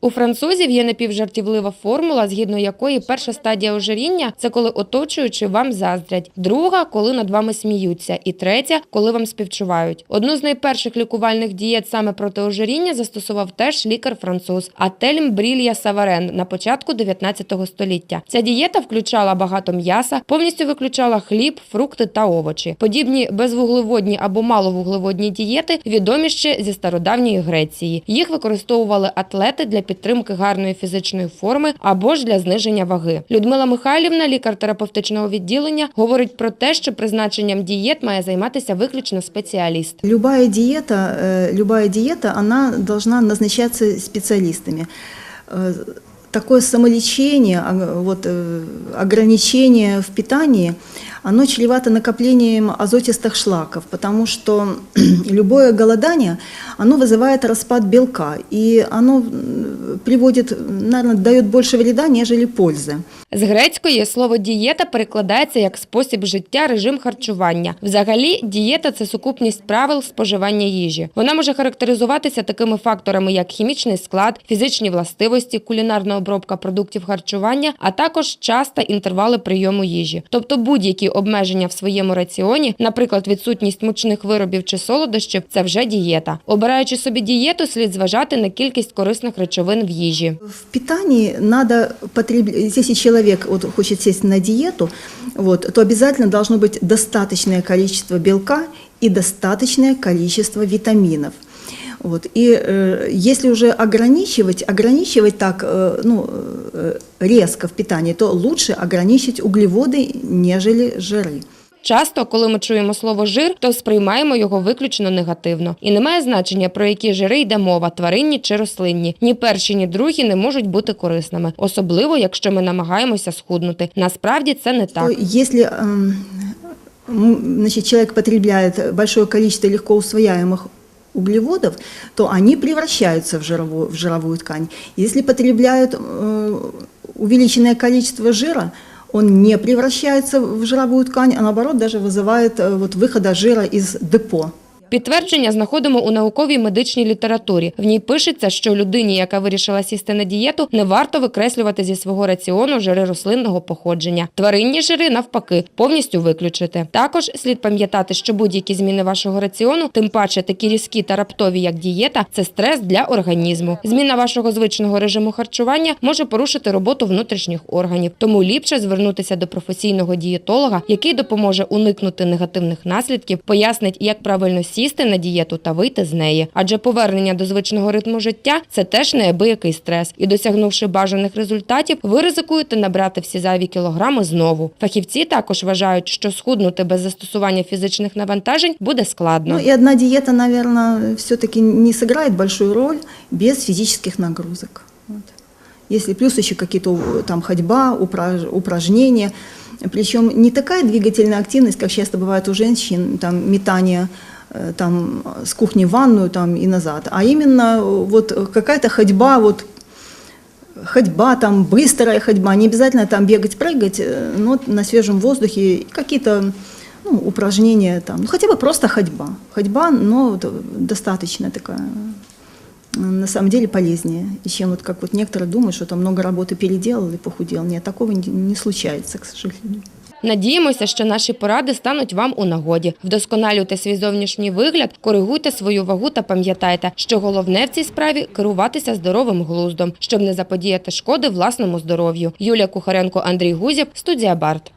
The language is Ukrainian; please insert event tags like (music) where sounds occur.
У французів є напівжартівлива формула, згідно якої перша стадія ожиріння це коли оточуючи вам заздрять, друга коли над вами сміються, і третя коли вам співчувають. Одну з найперших лікувальних дієт саме проти ожиріння застосував теж лікар-француз Ательм Брілья Саварен на початку 19 століття. Ця дієта включала багато м'яса, повністю виключала хліб, фрукти та овочі. Подібні безвуглеводні або маловуглеводні дієти відомі ще зі стародавньої Греції. Їх використовували атлети для підтримки гарної фізичної форми або ж для зниження ваги. Людмила Михайлівна, лікар терапевтичного відділення, говорить про те, що призначенням дієт має займатися виключно спеціаліст. Любая диета, э, любая диета, она должна назначаться специалистами. Э, Такое самолечение, а, вот, э, ограничение в питании, оно чревато накоплением азотистых шлаков, потому что (clears throat) любое голодание, оно вызывает распад белка, и оно м, приводит, наверное, дает больше вреда, нежели пользы. З грецької слово дієта перекладається як спосіб життя, режим харчування. Взагалі, дієта це сукупність правил споживання їжі. Вона може характеризуватися такими факторами, як хімічний склад, фізичні властивості, кулінарна обробка продуктів харчування, а також час та інтервали прийому їжі. Тобто будь-які обмеження в своєму раціоні, наприклад, відсутність мучних виробів чи солодощів, це вже дієта. Обираючи собі дієту, слід зважати на кількість корисних речовин в їжі. В питании надо потреблять, если человек вот, хочет сесть на диету, вот, то обязательно должно быть достаточное количество белка и достаточное количество витаминов. Вот. И э, если уже ограничивать, ограничивать так э, ну, э, резко в питании, то лучше ограничить углеводы, нежели жиры. Часто, коли ми чуємо слово жир, то сприймаємо його виключно негативно. І немає значення, про які жири йде мова, тваринні чи рослинні. Ні перші, ні другі не можуть бути корисними, особливо якщо ми намагаємося схуднути. Насправді це не так. То если эм, м, значит, человек потребляет большое количество легко усвояемых углеводов, то они превращаются в жировую, в жировую ткань. Если потребляют э, увеличенное количество жира, он не превращается в жировую ткань, а наоборот даже вызывает э, вот, выхода жира из депо. Підтвердження знаходимо у науковій медичній літературі. В ній пишеться, що людині, яка вирішила сісти на дієту, не варто викреслювати зі свого раціону жири рослинного походження. Тваринні жири навпаки повністю виключити. Також слід пам'ятати, що будь-які зміни вашого раціону, тим паче такі різкі та раптові, як дієта, це стрес для організму. Зміна вашого звичного режиму харчування може порушити роботу внутрішніх органів. Тому ліпше звернутися до професійного дієтолога, який допоможе уникнути негативних наслідків, пояснить, як правильно сісти на дієту та вийти з неї. Адже повернення до звичного ритму життя це теж неабиякий стрес. І досягнувши бажаних результатів, ви ризикуєте набрати всі зайві кілограми знову. Фахівці також вважають, що схуднути без застосування фізичних навантажень буде складно. Ну и одна диета, наверное, все-таки не сыграет большую роль без физических нагрузок. Вот. Если плюс еще какие-то э, там ходьба, упраж- упражнения, причем не такая двигательная активность, как часто бывает у женщин, там метание э, там, с кухни в ванную там, и назад, а именно э, вот какая-то ходьба, вот ходьба, там быстрая ходьба, не обязательно там бегать, прыгать, э, но на свежем воздухе какие-то ну, упражнения там, ну, хотя бы просто ходьба. Ходьба, но э, достаточно такая, э, на самом деле полезнее, чем вот как вот некоторые думают, что там много работы переделал и похудел. Нет, такого не, не случается, к сожалению. Надіємося, що наші поради стануть вам у нагоді. Вдосконалюйте свій зовнішній вигляд, коригуйте свою вагу та пам'ятайте, що головне в цій справі керуватися здоровим глуздом, щоб не заподіяти шкоди власному здоров'ю. Юлія Кухаренко, Андрій Гузєв, студія Барт.